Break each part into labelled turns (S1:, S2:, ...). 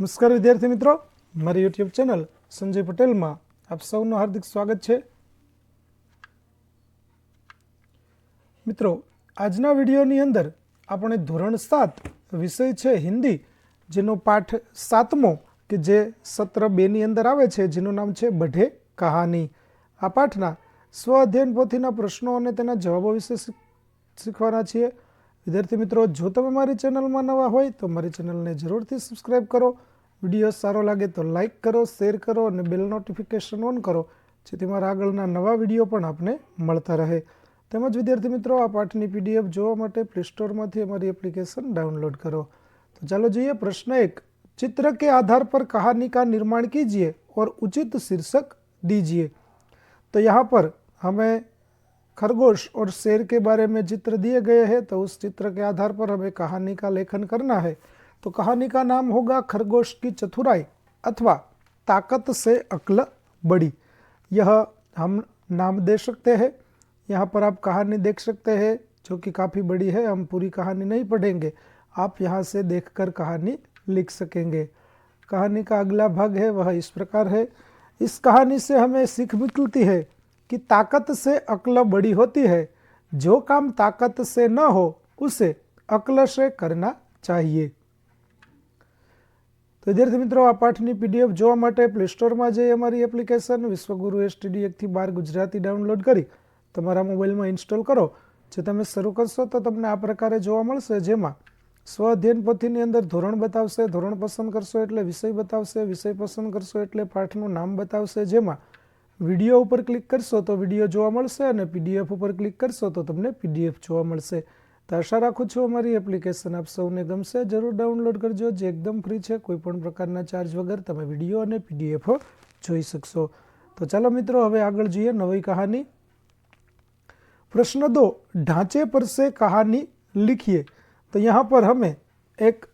S1: નમસ્કાર વિદ્યાર્થી મિત્રો. મારી યુટ્યુબ ચેનલ સંજય પટેલમાં આપ સૌનું હાર્દિક સ્વાગત છે. મિત્રો, આજના વિડીયોની અંદર આપણે ધોરણ સાત વિષય છે હિન્દી, જેનો પાઠ સાતમો કે જે સત્ર બેની અંદર આવે છે, જેનું નામ છે બઢે કહાની. આ પાઠના સ્વ અધ્યયન પોથીના પ્રશ્નો અને તેના જવાબો વિશે શીખ- શીખવાના છીએ. વિદ્યાર્થી મિત્રો જો તમે મારી ચેનલમાં નવા હોય તો મારી ચેનલને જરૂરથી સબસ્ક્રાઇબ કરો વિડીયો સારો લાગે તો લાઇક કરો શેર કરો અને બેલ નોટિફિકેશન ઓન કરો જેથી મારા આગળના નવા વિડીયો પણ આપને મળતા રહે તેમજ વિદ્યાર્થી મિત્રો આ પાઠની પીડીએફ જોવા માટે પ્લે સ્ટોરમાંથી અમારી એપ્લિકેશન ડાઉનલોડ કરો तो चलो જોઈએ प्रश्न एक चित्र के आधार पर कहानी का निर्माण कीजिए और उचित शीर्षक दीजिए तो यहाँ पर हमें खरगोश और शेर के बारे में चित्र दिए गए हैं तो उस चित्र के आधार पर हमें कहानी का लेखन करना है। तो कहानी का नाम होगा खरगोश की चतुराई अथवा ताकत से अक्ल बड़ी। यह हम नाम दे सकते हैं। यहाँ पर आप कहानी देख सकते हैं, जो कि काफ़ी बड़ी है, हम पूरी कहानी नहीं पढ़ेंगे। आप यहाँ से देखकर कहानी लिख सकेंगे। कहानी का अगला भाग है, वह इस प्रकार है। इस कहानी से हमें सीख मिलती है। कि ताकत से अक्ल बड़ी होती है जो काम ताकत से न हो उसे अक्ल से करना चाहिए તો વિદ્યાર્થી મિત્રો આ પાઠની પીડીએફ જોવા માટે પ્લે સ્ટોરમાં જઈ અમારી એપ્લિકેશન વિશ્વગુરુ એસટીડી એકથી બાર ગુજરાતી ડાઉનલોડ કરી તમારા મોબાઈલમાં ઇન્સ્ટોલ કરો જે તમે શરૂ કરશો તો તમને આ પ્રકારે જોવા મળશે જેમાં સ્વ અધ્યયન પોથીની અંદર ધોરણ બતાવશે ધોરણ પસંદ કરશો એટલે વિષય બતાવશે વિષય પસંદ કરશો એટલે પાઠનું નામ બતાવશે જેમાં વિડીયો ઉપર ક્લિક કરશો તો વિડીયો જોવા મળશે અને પીડીએફ ઉપર ક્લિક કરશો તો તમને પીડીએફ જોવા મળશે તો આશા રાખું છું અમારી એપ્લિકેશન આપ સૌને ગમશે જરૂર ડાઉનલોડ કરજો જે એકદમ ફ્રી છે કોઈ પણ પ્રકારના ચાર્જ વગર તમે વિડીયો અને પીડીએફ જોઈ શકશો તો ચાલો મિત્રો હવે આગળ જોઈએ નવી કહાની प्रश्न दो ढांचे पर से कहानी लिखिए तो यहाँ पर हमें एक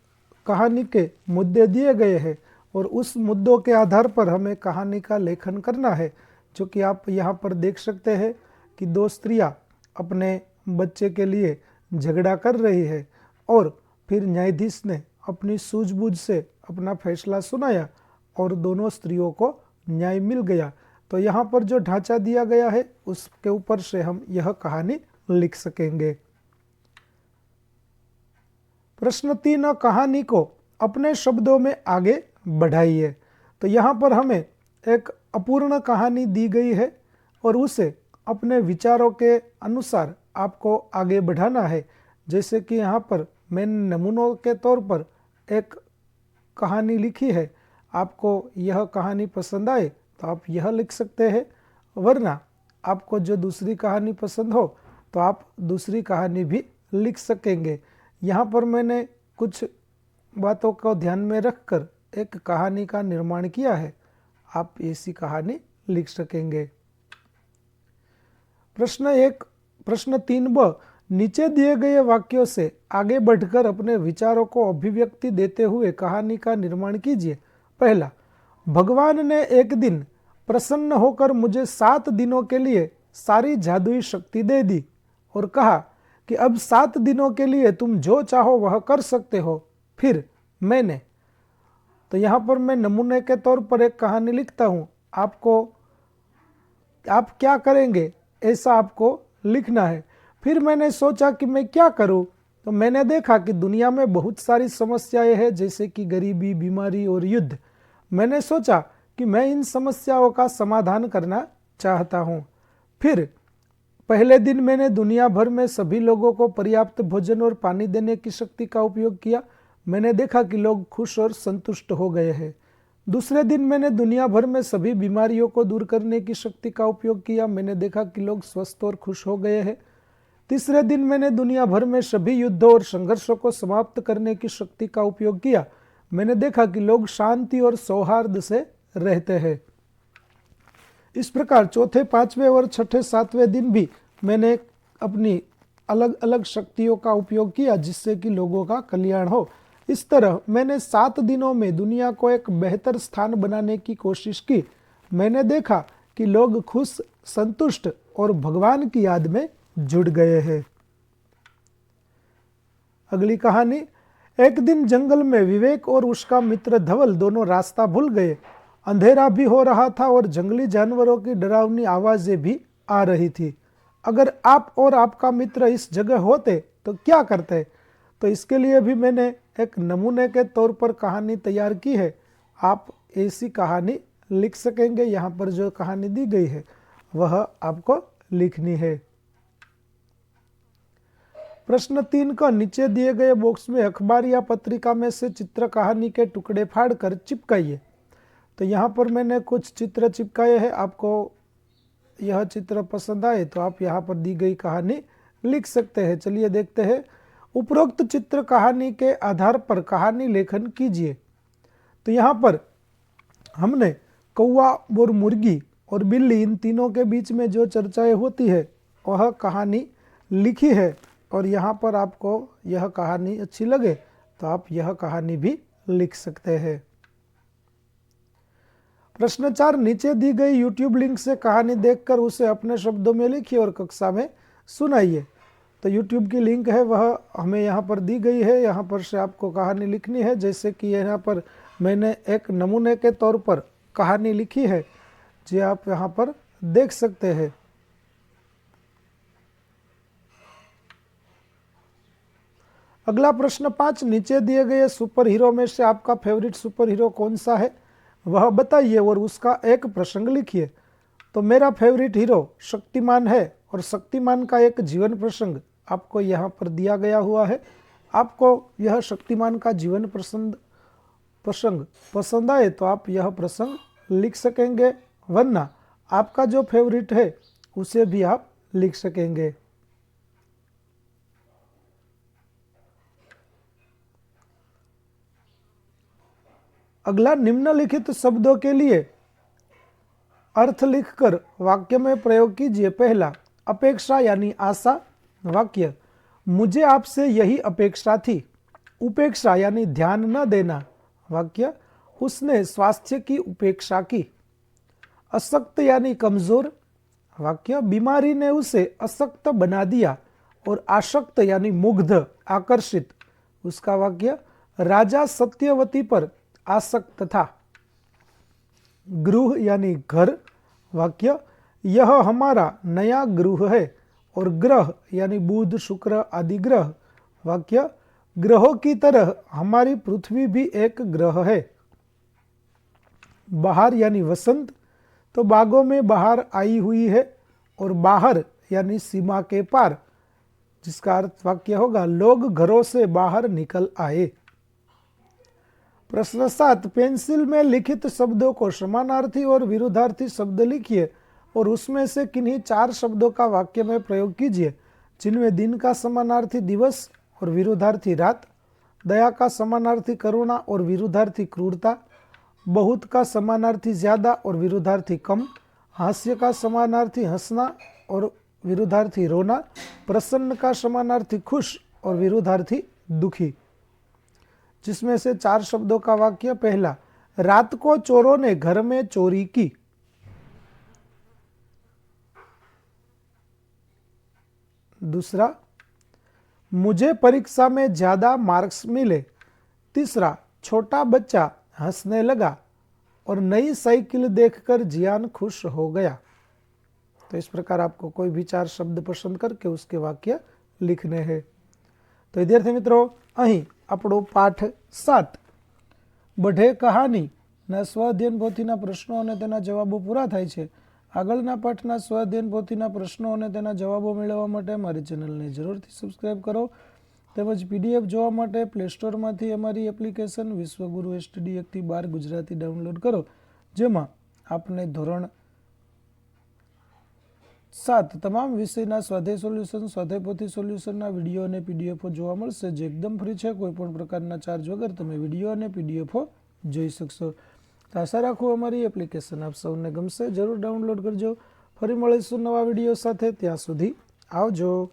S1: कहानी के मुद्दे दिए गए हैं और उस मुद्दों के आधार पर हमें कहानी का लेखन करना है जो कि आप यहाँ पर देख सकते हैं कि दो स्त्रियाँ अपने बच्चे के लिए झगड़ा कर रही है और फिर न्यायाधीश ने अपनी सूझबूझ से अपना फैसला सुनाया और दोनों स्त्रियों को न्याय मिल गया। तो यहाँ पर जो ढांचा दिया गया है, उसके ऊपर से हम यह कहानी लिख सकेंगे। प्रश्न तीन कहानी को अपने शब्दों में आगे बढ़ाइए। तो यहाँ पर हमें एक अपूर्ण कहानी दी गई है और उसे अपने विचारों के अनुसार आपको आगे बढ़ाना है। जैसे कि यहाँ पर मैंने नमूनों के तौर पर एक कहानी लिखी है। आपको यह कहानी पसंद आए तो आप यह लिख सकते हैं, वरना आपको जो दूसरी कहानी पसंद हो तो आप दूसरी कहानी भी लिख सकेंगे। यहाँ पर मैंने कुछ बातों को ध्यान में रखकर एक कहानी का निर्माण किया है। आप ऐसी कहानी लिख सकेंगे। प्रश्न एक, प्रश्न तीन ब, नीचे दिए गए वाक्यों से आगे बढ़कर अपने विचारों को अभिव्यक्ति देते हुए कहानी का निर्माण कीजिए। पहला, भगवान ने एक दिन प्रसन्न होकर मुझे सात दिनों के लिए सारी जादुई शक्ति दे दी और कहा कि अब सात दिनों के लिए तुम जो चाहो वह कर सकते हो। फिर मैंने तो यहाँ पर मैं नमूने के तौर पर एक कहानी लिखता हूँ। आपको, आप क्या करेंगे ऐसा आपको लिखना है। फिर मैंने सोचा कि मैं क्या करूँ? तो मैंने देखा कि दुनिया में बहुत सारी समस्याएँ हैं, जैसे कि गरीबी, बीमारी और युद्ध। मैंने सोचा कि मैं इन समस्याओं का समाधान करना चाहता हूँ। फिर पहले दिन मैंने दुनिया भर में सभी लोगों को पर्याप्त भोजन और पानी देने की शक्ति का उपयोग किया। मैंने देखा कि लोग खुश और संतुष्ट हो गए हैं। दूसरे दिन मैंने दुनिया भर में सभी बीमारियों को दूर करने की शक्ति का उपयोग किया। मैंने देखा कि लोग स्वस्थ और खुश हो गए हैं। तीसरे दिन मैंने दुनिया भर में सभी युद्धों और संघर्षों को समाप्त करने की शक्ति का उपयोग किया। मैंने देखा कि लोग शांति और सौहार्द से रहते हैं। इस प्रकार चौथे, पाँचवें और छठे, सातवें दिन भी मैंने अपनी अलग अलग शक्तियों का उपयोग किया, जिससे कि लोगों का कल्याण हो। इस तरह मैंने सात दिनों में दुनिया को एक बेहतर स्थान बनाने की कोशिश की। मैंने देखा कि लोग खुश, संतुष्ट और भगवान की याद में जुड़ गए हैं। अगली कहानी, एक दिन जंगल में विवेक और उसका मित्र धवल दोनों रास्ता भूल गए। अंधेरा भी हो रहा था और जंगली जानवरों की डरावनी आवाज़ें भी आ रही थी। अगर आप और आपका मित्र इस जगह होते तो क्या करते? तो इसके लिए भी मैंने एक नमूने के तौर पर कहानी तैयार की है। आप ऐसी कहानी लिख सकेंगे। यहाँ पर जो कहानी दी गई है, वह आपको लिखनी है। प्रश्न तीन का, नीचे दिए गए बॉक्स में अखबार या पत्रिका में से चित्र कहानी के टुकड़े फाड़कर चिपकाइए। तो यहाँ पर मैंने कुछ चित्र चिपकाए हैं। आपको यह चित्र पसंद आए तो आप यहाँ पर दी गई कहानी लिख सकते हैं। चलिए देखते हैं। उपरोक्त चित्र कहानी के आधार पर कहानी लेखन कीजिए। तो यहाँ पर हमने कौवा और मुर्गी और बिल्ली इन तीनों के बीच में जो चर्चाएँ होती है, वह कहानी लिखी है और यहाँ पर आपको यह कहानी अच्छी लगे तो आप यह कहानी भी लिख सकते हैं। प्रश्न चार, नीचे दी गई यूट्यूब लिंक से कहानी देखकर उसे अपने शब्दों में लिखिए और कक्षा में सुनाइए। तो यूट्यूब की लिंक है, वह हमें यहाँ पर दी गई है। यहाँ पर से आपको कहानी लिखनी है। जैसे कि यहाँ पर मैंने एक नमूने के तौर पर कहानी लिखी है, जो आप यहाँ पर देख सकते हैं। अगला प्रश्न पाँच, नीचे दिए गए सुपर हीरो में से आपका फेवरेट सुपर हीरो कौन सा है? वह बताइए और उसका एक प्रसंग लिखिए। तो मेरा फेवरेट हीरो शक्तिमान है और शक्तिमान का एक जीवन प्रसंग आपको यहाँ पर दिया गया हुआ है। आपको यह शक्तिमान का जीवन प्रसंग प्रसंग पसंद आए तो आप यह प्रसंग लिख सकेंगे, वरना आपका जो फेवरेट है, उसे भी आप लिख सकेंगे। अगला निम्नलिखित शब्दों के लिए अर्थ लिखकर वाक्य में प्रयोग कीजिए। पहला अपेक्षा यानी आशा, वाक्य। मुझे आपसे यही अपेक्षा थी। उपेक्षा यानी ध्यान न देना, वाक्य। उसने स्वास्थ्य की उपेक्षा की। अशक्त यानी कमज़ोर, वाक्य। बीमारी ने उसे अशक्त बना दिया और आशक्त यानी मुग्ध, आकर्षित। उसका वाक्य, राजा सत्यवती पर आसक्त था। गृह यानी घर, वाक्य। यह हमारा नया गृह है और ग्रह यानी बुध, शुक्र आदि ग्रह, वाक्य, ग्रहों की तरह हमारी पृथ्वी भी एक ग्रह है। बाहर यानी वसंत तो बागों में बाहर आई हुई है और बाहर यानी सीमा के पार, जिसका अर्थ वाक्य होगा, लोग घरों से बाहर निकल आए। प्रश्न सात, पेंसिल में लिखित शब्दों को समानार्थी और विरुद्धार्थी शब्द लिखिए। और उसमें से किन्हीं चार शब्दों का वाक्य में प्रयोग कीजिए, जिनमें दिन का समानार्थी दिवस और विरुद्धार्थी रात, दया का समानार्थी करुणा और विरुद्धार्थी क्रूरता, बहुत का समानार्थी ज़्यादा और विरुद्धार्थी कम, हास्य का समानार्थी हंसना और विरुद्धार्थी रोना, प्रसन्न का समानार्थी खुश और विरुद्धार्थी दुखी। जिसमें से चार शब्दों का वाक्य पहला, रात को चोरों ने घर में चोरी की। दूसरा मुझे परीक्षा में ज़्यादा मार्क्स मिले तीसरा छोटा बच्चा हंसने लगा और नई साइकिल देखकर जियान खुश हो गया तो इस प्रकार आपको कोई भी चार शब्द पसंद करके उसके वाक्य लिखने हैं तो विद्यार्थी मित्रों અહીં આપણો પાઠ સાત બઢે કહાની ના સ્વઅધ્યયન પોથીના પ્રશ્નો અને તેના જવાબો પૂરા થાય છે આગળના પાઠના સ્વાધ્યન પોથીના પ્રશ્નો અને તેના જવાબો મેળવવા માટે અમારી ચેનલને જરૂરથી સબસ્ક્રાઈબ કરો. તેમજ પીડીએફ જોવા માટે પ્લે સ્ટોરમાંથી અમારી એપ્લિકેશન વિશ્વગુરુ એસટીડી એકથી બાર ગુજરાતી ડાઉનલોડ કરો, જેમાં આપને ધોરણ સાત તમામ વિષયના સ્વાધ્યાય સોલ્યુશન, સ્વાધ્યાય પોથી સોલ્યુશનના વીડિયો અને પીડીએફો જોવા મળશે, જે એકદમ ફ્રી છે. કોઈપણ પ્રકારના ચાર્જ વગર તમે વીડિયો અને પીડીએફો જોઈ શકશો. તો આશા રાખું અમારી એપ્લિકેશન આપ સૌને ગમશે. જરૂર ડાઉનલોડ કરજો. ફરી મળીશું નવા વીડિયો સાથે. ત્યાં સુધી આવજો.